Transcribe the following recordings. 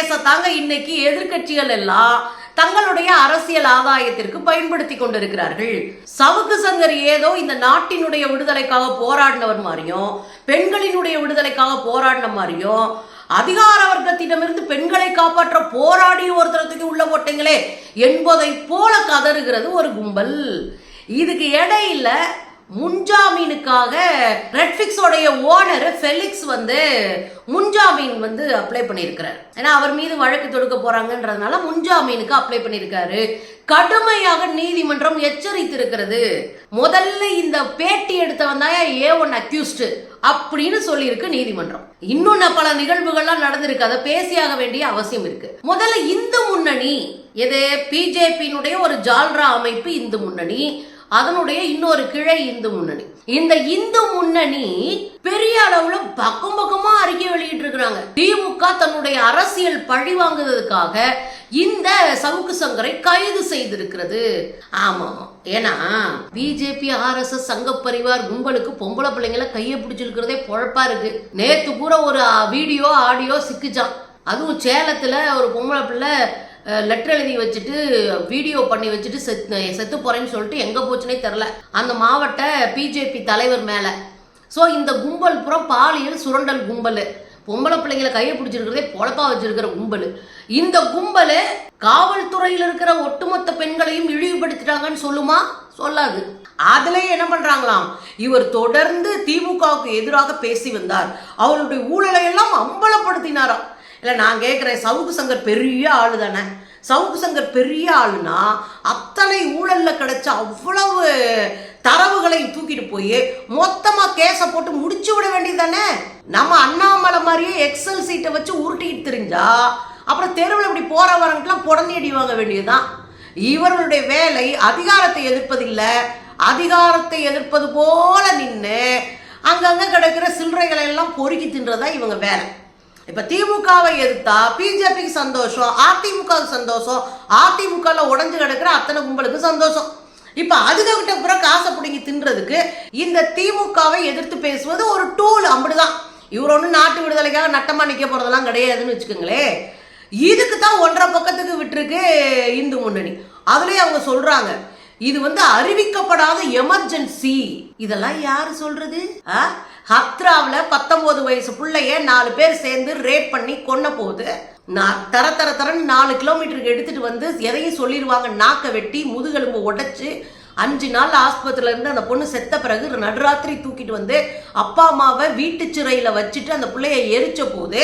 கேஸை தாங்க இன்னைக்கு எதிர்க்கட்சிகள் எல்லாம் தங்களுடைய அரசியல் ஆதாயத்திற்கு பயன்படுத்தி கொண்டிருக்கிறார்கள். சவுக்கு சங்கர் ஏதோ இந்த நாட்டினுடைய விடுதலைக்காக போராடினவர் மாதிரியும் பெண்களினுடைய விடுதலைக்காக போராடின மாதிரியும் அதிகார வர்க்கத்திடமிருந்து பெண்களை காப்பாற்ற போராடி ஒருத்தரத்துக்கு உள்ள போட்டீங்களே என்பதை போல கதறுகிறது ஒரு கும்பல். இதுக்கு இடையில முன்ஜாமீனுக்காக நெட்ஃபிக்ஸோடைய ஓனர் ஃபெலிக்ஸ் வந்து முன்ஜாமீன் வந்து அப்ளை பண்ணியிருக்கிறார். ஏன்னா அவர் மீது வழக்கு தொடுக்க போறாங்கன்றதுனால முன்ஜாமீனுக்கு அப்ளை பண்ணியிருக்காரு. கடுமையாக நீதிமன்றம் எச்சரித்திருக்கிறது. முதல்ல இந்த பேட்டி எடுத்தவன் தான் ஏ ஒன் அக்யூஸ்டு அப்படின்னு சொல்லியிருக்கு நீதிமன்றம். இன்னும் பல நிகழ்வுகள்லாம் நடந்திருக்கு. அதை பேசியாக வேண்டிய அவசியம் இருக்கு. முதல்ல இந்து முன்னணி எது? பிஜேபியினுடைய ஒரு ஜால்ரா அமைப்பு இந்து முன்னணி. அதனுடைய இன்னொரு கிளை இந்து முன்னணி. இந்த இந்து முன்னணி பெரிய அளவுல பக்கம் பக்கமா அறிக்கை வெளியிட்டு இருக்கிறாங்க திமுக தன்னுடைய அரசியல் பழி வாங்குறதுக்காக இந்த சவுக்கு சங்கரை கைது செய்திருக்கிறது. ஆமா ஏன்னா பிஜேபி ஆர்எஸ்எஸ் சங்க பரிவார் கும்பலுக்கு பொம்பளை பிள்ளைங்கள கையை பிடிச்சிருக்கிறதே பொழப்பா இருக்கு. நேத்து கூட ஒரு வீடியோ ஆடியோ சிக்கிச்சான் அதுவும் சேலத்துல ஒரு பொம்பளை பிள்ளை லெட்டர் எழுதி வச்சுட்டு வீடியோ பண்ணி வச்சுட்டு செத்து செத்து போறேன்னு சொல்லிட்டு எங்கே போச்சுனே தெரில அந்த மாவட்ட பிஜேபி தலைவர் மேலே. ஸோ இந்த கும்பல் புறம் பாலியல் சுரண்டல் கும்பல். பொம்பளை பிள்ளைங்களை கையை பிடிச்சிருக்கிறதே பொழப்பா வச்சிருக்கிற கும்பல். இந்த கும்பல் காவல்துறையில் இருக்கிற ஒட்டுமொத்த பெண்களையும் இழிவுபடுத்திட்டாங்கன்னு சொல்லுமா? சொல்லாது. அதுல என்ன பண்றாங்களாம்? இவர் தொடர்ந்து திமுகவுக்கு எதிராக பேசி வந்தார். அவருடைய ஊழலை எல்லாம் அம்பலப்படுத்தினாராம். இல்லை நான் கேட்குறேன் சவுக்கு சங்கர் பெரிய ஆளு தானே. சவுக்கு சங்கர் பெரிய ஆளுனா அத்தனை ஊழலில் கிடைச்ச அவ்வளவு தரவுகளை தூக்கிட்டு போய் மொத்தமாக கேஸை போட்டு முடிச்சு விட வேண்டியது தானே? நம்ம அண்ணாமலை மாதிரியே எக்ஸல் சீட்டை வச்சு உருட்டிட்டு தெரிஞ்சா அப்புறம் தெருவில் இப்படி போறவரங்கெல்லாம் புடந்தி அடி வாங்க வேண்டியதுதான். இவர்களுடைய வேலை அதிகாரத்தை எதிர்ப்பதில்லை அதிகாரத்தை எதிர்ப்பது போல நின்று அங்கங்கே கிடக்கிற சில்லறைகளை எல்லாம் பொறுக்கி தின்றதா இவங்க வேலை. இப்போ திமுகவை எதிர்த்தா பிஜேபிக்கு சந்தோஷம் அதிமுகவுக்கு சந்தோஷம் அதிமுகல உடஞ்சு கிடக்கிற அத்தனை கும்பலுக்கு சந்தோஷம். இப்போ அதுகிட்ட புற காசை பிடிங்கி தின்றதுக்கு இந்த திமுகவை எதிர்த்து பேசுவது ஒரு டூல் அப்படிதான். இவர் ஒன்றும் நாட்டு விடுதலைக்காக நட்டமா நிக்க போறதெல்லாம் கிடையாதுன்னு வச்சுக்கோங்களேன் இதுக்கு தான் ஒன்றரை பக்கத்துக்கு விட்டுருக்கு இந்து முன்னணி. அதுலேயே அவங்க சொல்றாங்க இது வந்து அறிவிக்கப்படாத எமர்ஜென்சி இதெல்லாம் யாரு சொல்றது? ஆ? ஹத்ராவில் பத்தொம்போது வயசு பிள்ளைய நாலு பேர் சேர்ந்து ரேப் பண்ணி கொன்ன போகுது நான் தர தர தரன்னு நாலு கிலோமீட்டருக்கு எடுத்துகிட்டு வந்து எதையும் சொல்லிடுவாங்க நாக்கை வெட்டி முதுகெலும்பு உடைச்சி அஞ்சு நாள் ஆஸ்பத்திரியிலேருந்து அந்த பொண்ணு செத்த பிறகு நடுராத்திரி தூக்கிட்டு வந்து அப்பா அம்மாவை வீட்டு சிறையில் வச்சுட்டு அந்த பிள்ளைய எரிச்ச போது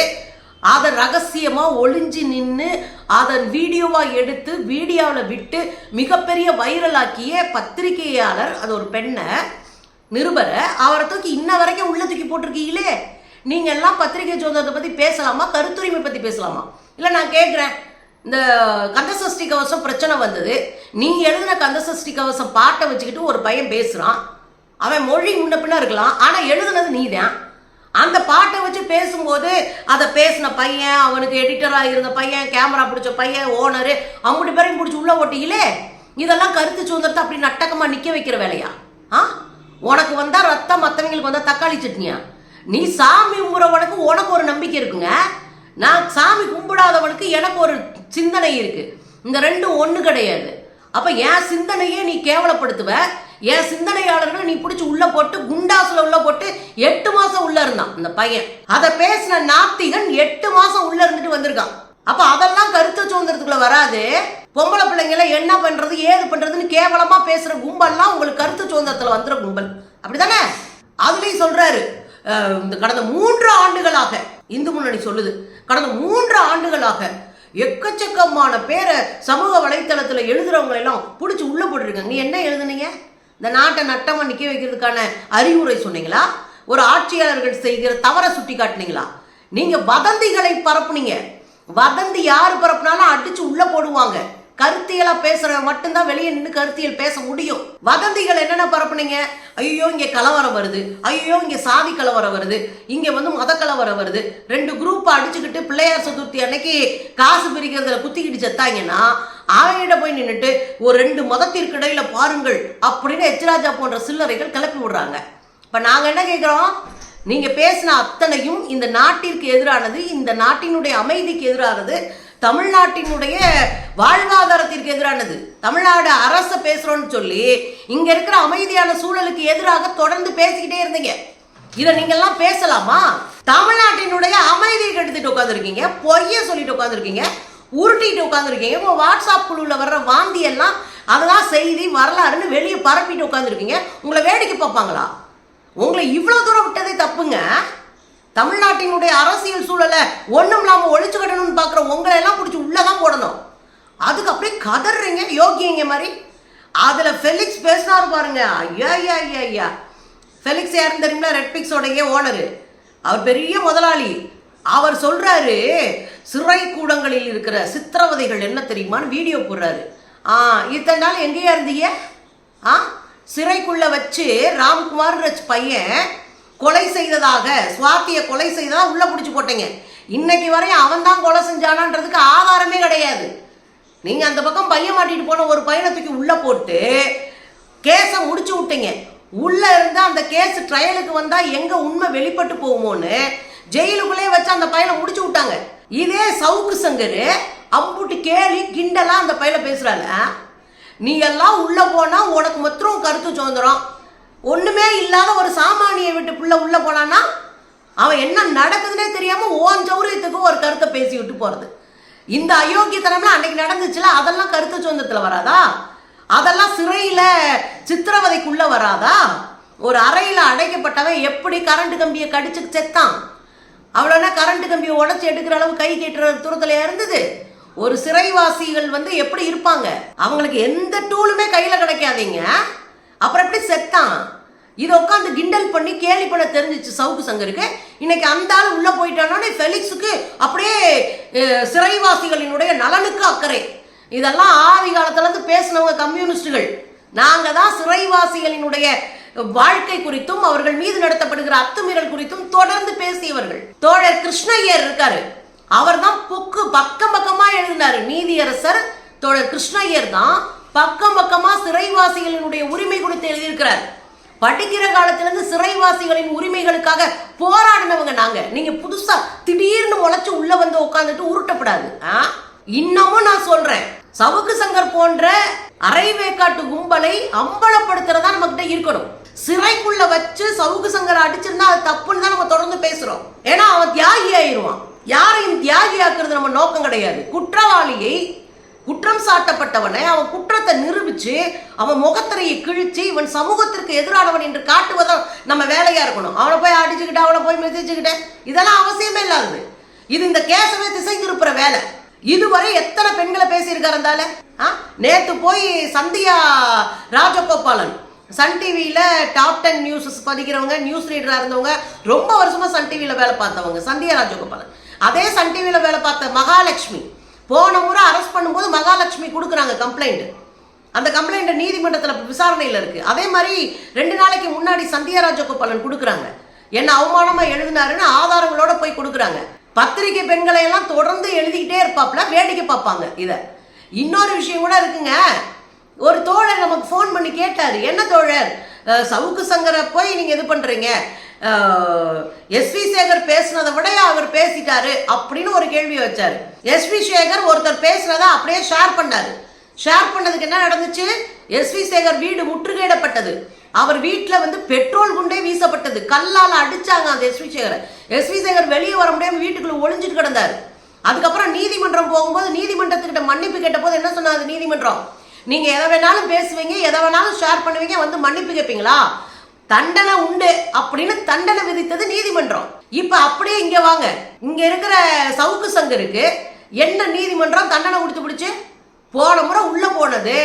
அதை ரகசியமாக ஒளிஞ்சு நின்று அதன் வீடியோவாக எடுத்து வீடியோவில் விட்டு மிகப்பெரிய வைரலாக்கிய பத்திரிகையாளர் அது ஒரு பெண்ணை நிருபரை அவரை தூக்கி இன்ன வரைக்கும் உள்ள தூக்கி போட்டிருக்கீங்களே? நீங்கள் எல்லாம் பத்திரிகை சுதந்திரத்தை பற்றி பேசலாமா? கருத்துரிமை பற்றி பேசலாமா? இல்லை நான் கேட்குறேன் இந்த கந்தசஷ்டி கவசம் பிரச்சனை வந்தது. நீ எழுதின கந்தசஷ்டி கவசம் பாட்டை வச்சுக்கிட்டு ஒரு பையன் பேசுகிறான் அவன் மொழி முன்ன பின்ன இருக்கலாம். ஆனால் எழுதுனது நீதான். அந்த பாட்டை வச்சு பேசும்போது அதை பேசின பையன் அவனுக்கு எடிட்டராக இருந்த பையன் கேமரா பிடிச்ச பையன் ஓனரு அவங்களுடைய பேரையும் பிடிச்சி உள்ள ஓட்டிங்களே இதெல்லாம் கருத்து சுதந்திரத்தை அப்படி நட்டக்கமாக நிற்க வைக்கிற வேலையா? ஆ? உனக்கு வந்தா ரத்தம் மற்றவங்களுக்கு வந்தா தக்காளி சட்னியா? நீ சாமி கும்பிட்றவனுக்கு உனக்கு ஒரு நம்பிக்கை இருக்குங்க. நான் சாமி கும்பிடாதவனுக்கு எனக்கு ஒரு சிந்தனை இருக்கு. இந்த ரெண்டும் ஒன்று கிடையாது. அப்ப என் சிந்தனையே நீ கேவலப்படுத்துவ. என் சிந்தனையாளர்களை நீ பிடிச்சி உள்ள போட்டு குண்டாசுல உள்ள போட்டு எட்டு மாசம் உள்ள இருந்தான் இந்த பையன். அதை பேசின நாத்திகன் எட்டு மாசம் உள்ள இருந்துட்டு வந்திருக்கான். அப்ப அதெல்லாம் கருத்து சுதந்திரத்துக்குள்ள வராது. பொம்பளை பிள்ளைங்களை என்ன பண்ணுறது ஏது பண்ணுறதுன்னு கேவலமாக பேசுகிற கும்பல்லாம் உங்களுக்கு கருத்து சுதந்திரத்தில் வந்துடுற கும்பல். அப்படி தானே அதுலேயும் சொல்கிறாரு இந்த கடந்த மூன்று ஆண்டுகளாக இந்து முன்னணி சொல்லுது கடந்த மூன்று ஆண்டுகளாக எக்கச்சக்கமான பேரை சமூக வலைத்தளத்தில் எழுதுறவங்க எல்லாம் பிடிச்சி உள்ளே போட்டிருக்காங்க. நீ என்ன எழுதுனீங்க? இந்த நாட்டை நட்டமாக நிற்க வைக்கிறதுக்கான அறிவுரை சொன்னீங்களா? ஒரு ஆட்சியாளர்கள் செய்கிற தவறை சுட்டி காட்டினீங்களா? நீங்கள் வதந்திகளை பரப்புனீங்க. வதந்தி யார் பரப்புனாலும் அடிச்சு உள்ளே போடுவாங்க. கருத்தியலா பேசுறவன் மட்டும்தான் வெளியே நின்று கருத்தியல் பேச முடியும். வதந்திகள் என்னென்ன பரப்புனீங்க? ஐயோ இங்க கலவரம் வருது. ஐயோ இங்க சாதி கலவரம் வருது. இங்க வந்து மத கலவரம் வருது. ரெண்டு குரூப் அடிச்சுக்கிட்டு பிள்ளையார் சதுர்த்தி அன்னைக்கு காசு பிரிக்கிறதுல குத்திக்கிட்டு செத்தாங்கன்னா ஆயிட போய் நின்றுட்டு ஒரு ரெண்டு மதத்திற்கு இடையில பாருங்கள் அப்படின்னு எச்ராஜா போன்ற சில்லறைகள் கிளப்பி விடுறாங்க. இப்ப நாங்க என்ன கேட்கிறோம் நீங்க பேசின அத்தனையும் இந்த நாட்டிற்கு எதிரானது இந்த நாட்டினுடைய அமைதிக்கு எதிரானது தமிழ்நாட்டினுடைய வாழ்வாதாரத்திற்கு எதிரானது. தமிழ்நாடு அரசை பேசுறோம்னு சொல்லி இங்க இருக்கிற அமைதியான சூழலுக்கு எதிராக தொடர்ந்து பேசிக்கிட்டே இருந்தீங்க. இதை நீங்கெல்லாம் பேசலாமா? தமிழ்நாட்டினுடைய அமைதியை கெடுத்துட்டு உட்காந்துருக்கீங்க பொய்ய சொல்லிட்டு உட்காந்துருக்கீங்க உருட்டிட்டு உட்காந்துருக்கீங்க உங்கள் வாட்ஸ்அப் குழுவில் வர்ற வாந்தி எல்லாம் அதெல்லாம் செய்தி வரலாறுன்னு வெளியே பரப்பிட்டு உட்காந்துருக்கீங்க உங்களை வேடிக்கை பார்ப்பாங்களா? உங்களை இவ்வளோ தூரம் விட்டதே தப்புங்க. தமிழ்நாட்டினுடைய அரசியல் சூழலை ஒன்றும் இல்லாமல் ஒழிச்சு கட்டணும்னு பார்க்குற உங்களை எல்லாம் பிடிச்சி உள்ளே தான் போடணும். அதுக்கு அப்படியே கதறீங்க யோகிங்க மாதிரி. அதில் ஃபெலிக்ஸ் பேசினாரு பாருங்க. ஐயா ஐயா ஐயா ஐயா. ஃபெலிக்ஸ் யாருன்னு தெரியுமா ரெட்பிக்ஸோடைய ஓனரு. அவர் பெரிய முதலாளி. அவர் சொல்கிறாரு சிறை கூடங்களில் இருக்கிற சித்திரவதைகள் என்ன தெரியுமான்னு வீடியோ போடுறாரு. ஆ இத்தனை நாள் எங்கேயா இருந்தீங்க? ஆ சிறைக்குள்ளே வச்சு ராம்குமார் பையன் கொலை செய்ததாக சுவாத்திய கொலை செய்ததாக உள்ள பிடிச்சி போட்டீங்க. இன்னைக்கு வரையும் அவன் தான் கொலை செஞ்சானான்றதுக்கு ஆதாரமே கிடையாது. நீங்க அந்த பக்கம் பையன் மாட்டிட்டு போன ஒரு பையனை தூக்கி உள்ள போட்டு கேஸை முடிச்சு விட்டீங்க. உள்ள இருந்து அந்த கேஸ் ட்ரையலுக்கு வந்தா எங்க உண்மை வெளிப்பட்டு போகுமோன்னு ஜெயிலுக்குள்ளே வச்சு அந்த பையனை முடிச்சு விட்டாங்க. இதே சவுக்கு சங்கர் அம்புட்டு கேலி கிண்டலா அந்த பையனை பேசுறாள்? நீ எல்லாம் உள்ள போனா உனக்கு மொத்தம் கருத்து சுதந்திரம். ஒன்றுமே இல்லாத ஒரு சாமானியை விட்டு பிள்ளை உள்ளே போனான்னா அவன் என்ன நடக்குதுன்னே தெரியாமல் ஓன் சௌரியத்துக்கு ஒரு கருத்தை பேசி விட்டு போகிறது இந்த அயோக்கியத்தனம்லாம் அன்னைக்கு நடந்துச்சுல அதெல்லாம் கருத்து சொந்தத்தில் வராதா? அதெல்லாம் சிறையில் சித்திரவதைக்குள்ளே வராதா? ஒரு அறையில் அடைக்கப்பட்டவன் எப்படி கரண்ட் கம்பியை கடிச்சு செத்தான்? அவ்வளோனா கரண்ட் கம்பியை உடச்சி எடுக்கிற அளவு கை கட்டுற தூரத்தில் இருந்தது? ஒரு சிறைவாசிகள் வந்து எப்படி இருப்பாங்க? அவங்களுக்கு எந்த டூலுமே கையில் கிடைக்காதீங்க. அப்புறம் எப்படி செத்தான் இதை உட்காந்து கிண்டல் பண்ணி கேலி பண்ண தெரிஞ்சிச்சு சவுக்கு சங்கருக்கு. இன்னைக்கு அந்த ஆள் உள்ள போயிட்டானோடனே ஃபெலிக்ஸுக்கு அப்படியே சிறைவாசிகளினுடைய நலனுக்கு அக்கறை. இதெல்லாம் ஆதி காலத்துலேருந்து பேசினவங்க கம்யூனிஸ்டுகள். நாங்கள் தான் சிறைவாசிகளினுடைய வாழ்க்கை குறித்தும் அவர்கள் மீது நடத்தப்படுகிற அத்துமீறல் குறித்தும் தொடர்ந்து பேசியவர்கள். தோழர் கிருஷ்ணய்யர் இருக்காரு. அவர் தான் புக்கு பக்கம் பக்கமா எழுதினார். நீதியரசர் தோழர் கிருஷ்ணய்யர் தான். பக்கம் பக்கமா சிறைவாசிகளினுடைய உரிமை கொடுத்து எழுதியிருக்கிறார். படிக்கிற காலத்திலிருந்து சிறைவாசிகளின் உரிமைகளுக்காக போராடினவங்க நாங்க. நீங்க புதுசா திடீர்னு முளைச்சு உள்ள வந்து உட்காந்துட்டு உருட்டப்படாது. ஆ? இன்னமும் நான் சொல்றேன். சவுக்கு சங்கர் போன்ற அரைவேக்காட்டு கும்பலை அம்பலப்படுத்துறதா நம்ம கிட்ட இருக்கணும். சிறைக்குள்ள வச்சு சவுக்கு சங்கர் அடிச்சிருந்தா அது தப்புன்னு தான் நம்ம தொடர்ந்து பேசுறோம். ஏன்னா அவன் தியாகி ஆயிருவான் யாரையும் தியாகி ஆக்குறது நம்ம நோக்கம் கிடையாது. குற்றவாளியை குற்றம் சாட்டப்பட்டவனை அவன் குற்றத்தை நிரூபிச்சு அவன் முகத்திரையை கிழிச்சு இவன் சமூகத்திற்கு எதிரானவன் என்று காட்டுவதான் நம்ம வேலையா இருக்கணும். அவனை போய் அடிச்சுக்கிட்டு அவனை போய் மிதிச்சுக்கிட்டு இதெல்லாம் அவசியமே இல்லாதது. இது இந்த கேசவே திசை திருப்புற வேலை. இதுவரை எத்தனை பெண்களை பேசியிருக்காரு இருந்தால நேத்து போய் சந்தியா ராஜகோபாலன். சன் டிவியில டாப் டென் நியூஸஸ் பதிக்கிறவங்க நியூஸ் ரீடரா இருந்தவங்க ரொம்ப வருஷமா சன் டிவியில வேலை பார்த்தவங்க சந்தியா ராஜகோபாலன். அதே சன் டிவியில வேலை பார்த்த மகாலட்சுமி. போன முறை அரெஸ்ட் பண்ணும்போது மகாலட்சுமி கொடுக்குறாங்க கம்ப்ளைண்ட் அந்த கம்ப்ளைண்ட் நீதிமன்றத்தில் விசாரணையில் இருக்குது அதே மாதிரி ரெண்டு நாளைக்கு முன்னாடி சந்தியா கோபாலன் கொடுக்குறாங்க. என்ன அவமானமாக எழுதினாருன்னு ஆதாரங்களோட போய் கொடுக்குறாங்க. பத்திரிகை பெண்களை எல்லாம் தொடர்ந்து எழுதிக்கிட்டே இருப்பாப்ல வேடிக்கை பார்ப்பாங்க இதை. இன்னொரு விஷயம் கூட இருக்குங்க. ஒரு தோழர் நமக்கு ஃபோன் பண்ணி கேட்டார் என்ன தோழர்? சவுக்கு சங்கரை போய் நீங்கள் இது பண்ணுறீங்க எஸ் எஸ்வி சேகர் பேசுனதை விட அவர் பேசிட்டாரு அப்படின்னு ஒரு கேள்வி வச்சாரு. எஸ்வி சேகர் ஒருத்தர் பேசுனதை அப்படியே ஷேர் பண்ணாரு. ஷேர் பண்ணதுக்கு என்ன நடந்துச்சு? எஸ்வி சேகர் வீடு முற்றுகையிடப்பட்டது. அவர் வீட்டில் வந்து பெட்ரோல் குண்டே வீசப்பட்டது. கல்லால் அடிச்சாங்க அந்த எஸ்வி சேகரை. எஸ்வி சேகர் வெளியே வர முடியாமல் வீட்டுக்குள்ள ஒளிஞ்சிட்டு கிடந்தார். அதுக்கப்புறம் நீதிமன்றம் போகும்போது நீதிமன்றத்துக்கிட்ட மன்னிப்பு கேட்ட போது என்ன சொன்னார் நீதிமன்றம்? நீங்க எதை வேணாலும் பேசுவீங்க எதை வேணாலும் ஷேர் பண்ணுவீங்க வந்து மன்னிப்பு கேட்பீங்களா தண்டனை உண்டு அப்படின்னு தண்டனை விதித்தது நீதிமன்றம். இப்ப அப்படியே இங்க வாங்க. இங்க இருக்கிற சவுக்கு சங்கருக்கு என்ன நீதிமன்றம் தண்டனை கொடுத்து பிடிச்சு? போன முறை உள்ள போனது.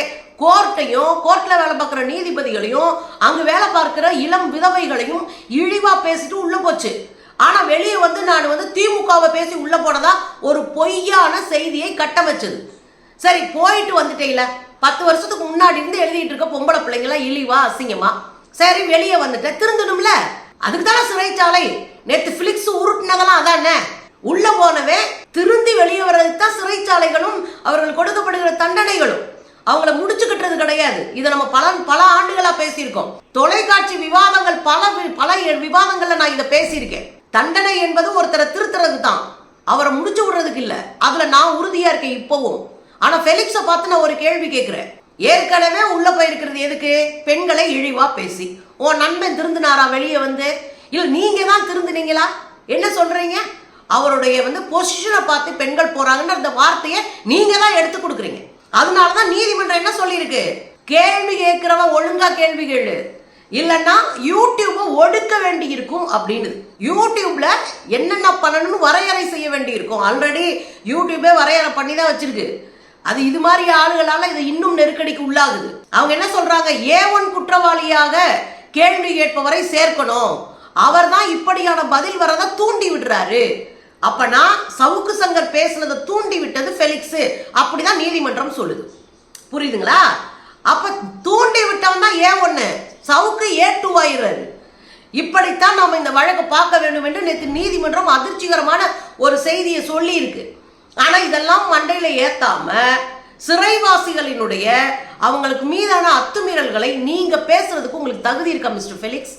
கோர்ட்டையும் கோர்ட்ல வேலை பார்க்குற நீதிபதிகளையும் அங்க வேலை பார்க்கிற இளம் விதவைகளையும் இழிவா பேசிட்டு உள்ள போச்சு. ஆனா வெளியே வந்து நான் வந்து திமுகவை பேசி உள்ள போனதா ஒரு பொய்யான செய்தியை கட்டமைச்சது சரி போயிட்டு வந்துட்டேல பத்து வருஷத்துக்கு முன்னாடி இருந்து எழுதிட்டு இருக்க பொம்பளை பிள்ளைங்களாம் இழிவா அசிங்கமா? சரி வெளியே வந்துட்டேன் திருந்தணும்ல? அதுக்கு தானே சிறைச்சாலை. நேத்து பிலிக்ஸ் உருட்டுனதெல்லாம் அதானே? உள்ள போனவே திருந்தி வெளியே வர்றதுக்கு தான் சிறைச்சாலைகளும் அவர்கள் கொடுக்கப்படுகிற தண்டனைகளும். அவங்கள முடிச்சுக்கிட்டது கிடையாது. இதை நம்ம பல பல ஆண்டுகளா பேசியிருக்கோம். தொலைக்காட்சி விவாதங்கள் பல வி- பல விவாதங்கள்ல நான் இதை பேசியிருக்கேன். தண்டனை என்பது ஒருத்தரை திருத்துறது தான் அவரை முடிச்சு விடுறதுக்கு இல்லை. அதுல நான் உறுதியா இருக்கேன் இப்பவும். ஆனா ஃபெலிக்ஸை பார்த்து நான் ஒரு கேள்வி கேட்கிறேன் ஏற்கனவே உள்ள போயிருக்கிறது எதுக்கு? பெண்களை இழிவா பேசி. உன் நண்பன் திருந்தினாரா? வெளியே வந்து இல்ல நீங்க தான் திருந்துனீங்களா? என்ன சொல்றீங்க? அவருடைய வந்து பொசிஷனை பார்த்து பெண்கள் போறாங்கன்ற அந்த வார்த்தையை நீங்க தான் எடுத்து கொடுக்குறீங்க. அதனால தான் நீதிமன்றம் என்ன சொல்லியிருக்கு? கேள்வி கேட்கிறவன் ஒழுங்கா கேள்வி கேளு. இல்லைன்னா யூடியூப்பை ஒடுக்க வேண்டி இருக்கும் அப்படின்னு யூடியூப்ல என்னென்ன பண்ணணும்னு வரையறை செய்ய வேண்டி இருக்கும் ஆல்ரெடி யூடியூபே வரையறை பண்ணி தான் வச்சிருக்கு. அது இது மாதிரி ஆளுகளால இது இன்னும் நெருக்கடிக்கு உள்ளாகுது. அவங்க என்ன சொல்றாங்க? ஏ ஒன் குற்றவாளியாக கேள்வி கேட்பவரை சேர்க்கணும். அவர் தான் இப்படியான பதில் வரதை தூண்டி விடுறாரு. அப்பனா சவுக்கு சங்கர் பேசுனதை தூண்டி விட்டது ஃபெலிக்ஸ். அப்படிதான் நீதிமன்றம் சொல்லுது. புரியுதுங்களா? அப்ப தூண்டி விட்டவன் தான் ஏ ஒண்ணு? சவுக்கு ஏ டூ ஆயிடுறாரு இப்படித்தான் நம்ம இந்த வழக்கை பார்க்க வேண்டும் என்று நேற்று நீதிமன்றம் அதிர்ச்சிகரமான ஒரு செய்தியை சொல்லி ஆனால் இதெல்லாம் மண்டையில் ஏற்றாம சிறைவாசிகளினுடைய அவங்களுக்கு மீதான அத்துமீறல்களை நீங்கள் பேசுறதுக்கு உங்களுக்கு தகுதி இருக்கா மிஸ்டர் ஃபெலிக்ஸ்?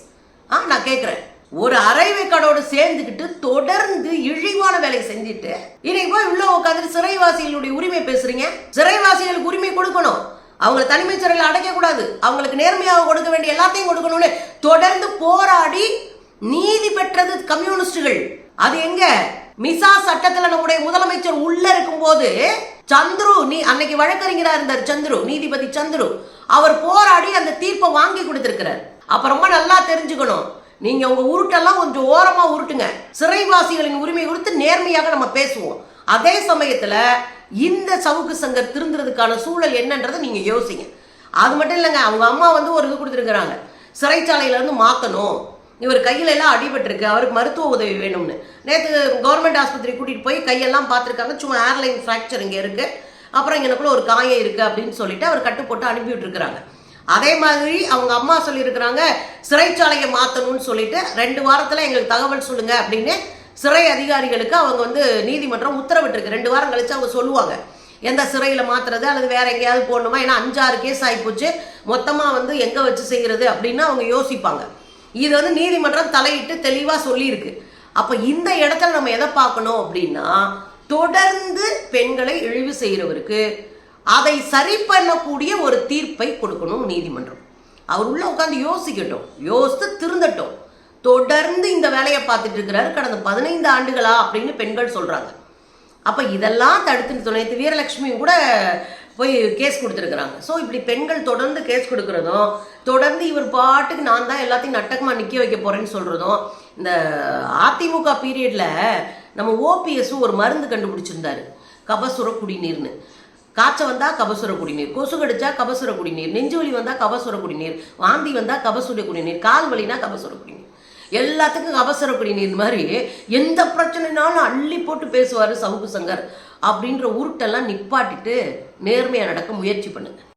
ஆ நான் கேட்குறேன் ஒரு அரைவேக்காடோடு சேர்ந்துக்கிட்டு தொடர்ந்து இழிவான வேலையை செஞ்சுட்டு இன்னைக்கு போய் உள்ள உட்காந்துட்டு சிறைவாசிகளுடைய உரிமை பேசுறீங்க? சிறைவாசிகளுக்கு உரிமை கொடுக்கணும். அவங்களை தனிமை சிறையில் அடைக்கக்கூடாது. அவங்களுக்கு நேர்மையாக கொடுக்க வேண்டிய எல்லாத்தையும் கொடுக்கணும்னு தொடர்ந்து போராடி நீதி பெற்றது கம்யூனிஸ்டுகள். அது எங்க? மிசா சட்டத்துல நம்முடைய முதலமைச்சர் உள்ள இருக்கும்போது சந்துரு நீ அன்னைக்கு வழக்கறிஞரா இருந்தார் சந்துரு நீதிபதி சந்துரு. அவர் போராடி அந்த தீர்ப்பை வாங்கி கொடுத்திருக்கிறார். அப்ப ரொம்ப நல்லா தெரிஞ்சுக்கணும். நீங்க உங்க உருட்டெல்லாம் கொஞ்சம் ஓரமா உருட்டுங்க. சிறைவாசிகளின் உரிமை குறித்து நேர்மையாக நம்ம பேசுவோம். அதே சமயத்துல இந்த சவுக்கு சங்கர் திருந்துறதுக்கான சூழல் என்னன்றதை நீங்க யோசிங்க. அது மட்டும் இல்லைங்க அவங்க அம்மா வந்து ஒரு இது கொடுத்துருக்குறாங்க. சிறைச்சாலையில இருந்து மாத்தணும். இவர் கையில எல்லாம் அடிபட்டிருக்கு. அவருக்கு மருத்துவ உதவி வேணும்னு. நேற்று கவர்மெண்ட் ஆஸ்பத்திரி கூட்டிகிட்டு போய் கையெல்லாம் பார்த்துருக்காங்க. சும்மா ஏர்லைன் ஃப்ராக்சர் இங்கே இருக்கு. அப்புறம் எனக்குள்ள ஒரு காயம் இருக்கு அப்படின்னு சொல்லிட்டு அவர் கட்டு போட்டு அனுப்பிவிட்டுருக்குறாங்க அதே மாதிரி அவங்க அம்மா சொல்லியிருக்கிறாங்க சிறைச்சாலையை மாற்றணும்னு சொல்லிட்டு ரெண்டு வாரத்தில் எங்களுக்கு தகவல் சொல்லுங்க அப்படின்னு சிறை அதிகாரிகளுக்கு அவங்க வந்து நீதிமன்றம் உத்தரவிட்டிருக்கு. ரெண்டு வாரம் கழிச்சு அவங்க சொல்லுவாங்க. எந்த சிறையில் மாற்றுறது அல்லது வேற எங்கேயாவது போடணுமா ஏன்னா அஞ்சாறு கேஸ் ஆகிப்போச்சு மொத்தமாக வந்து எங்கே வச்சு செய்கிறது அப்படின்னு அவங்க யோசிப்பாங்க. இது வந்து நீதிமன்றம் தலையிட்டு தெளிவாக சொல்லியிருக்கு. அப்போ இந்த இடத்துல நம்ம எதை பார்க்கணும் அப்படின்னா தொடர்ந்து பெண்களை இழிவு செய்கிறவருக்கு அதை சரி பண்ணக்கூடிய ஒரு தீர்ப்பை கொடுக்கணும் நீதிமன்றம். அவர் உள்ள உட்காந்து யோசிக்கட்டும். யோசித்து திருந்தட்டும். தொடர்ந்து இந்த வேலையை பார்த்துட்டு இருக்கிறாரு. கடந்த பதினைந்து ஆண்டுகளா அப்படின்னு பெண்கள் சொல்றாங்க. அப்ப இதெல்லாம் தடுத்து நிறுத்தணும் வீரலட்சுமியும் கூட போய் கேஸ் கொடுத்துருக்குறாங்க. ஸோ இப்படி பெண்கள் தொடர்ந்து கேஸ் கொடுக்குறதும் தொடர்ந்து இவர் பாட்டுக்கு நான் தான் எல்லாத்தையும் நட்டகமாக நிற்க வைக்க போகிறேன்னு சொல்கிறதும் இந்த அதிமுக பீரியடில் நம்ம ஓபிஎஸும் ஒரு மருந்து கண்டுபிடிச்சிருந்தாரு. கபசுர குடிநீர்னு. காய்ச்ச வந்தால் கபசுர குடிநீர் கொசு கடிச்சா கபசுர குடிநீர் நெஞ்சு வலி வந்தால் கபசுர குடிநீர் வாந்தி வந்தால் கபசுர குடிநீர் கால் வலினா கபசுர குடிநீர். எல்லாத்துக்கும் அவசர குடிநீர் மாதிரி எந்த பிரச்சனைனாலும் அள்ளி போட்டு பேசுவார் சவுக்கு சங்கர். அப்படின்ற உருட்டெல்லாம் நிப்பாட்டிட்டு நேர்மையாக நடக்க முயற்சி பண்ணுங்கள்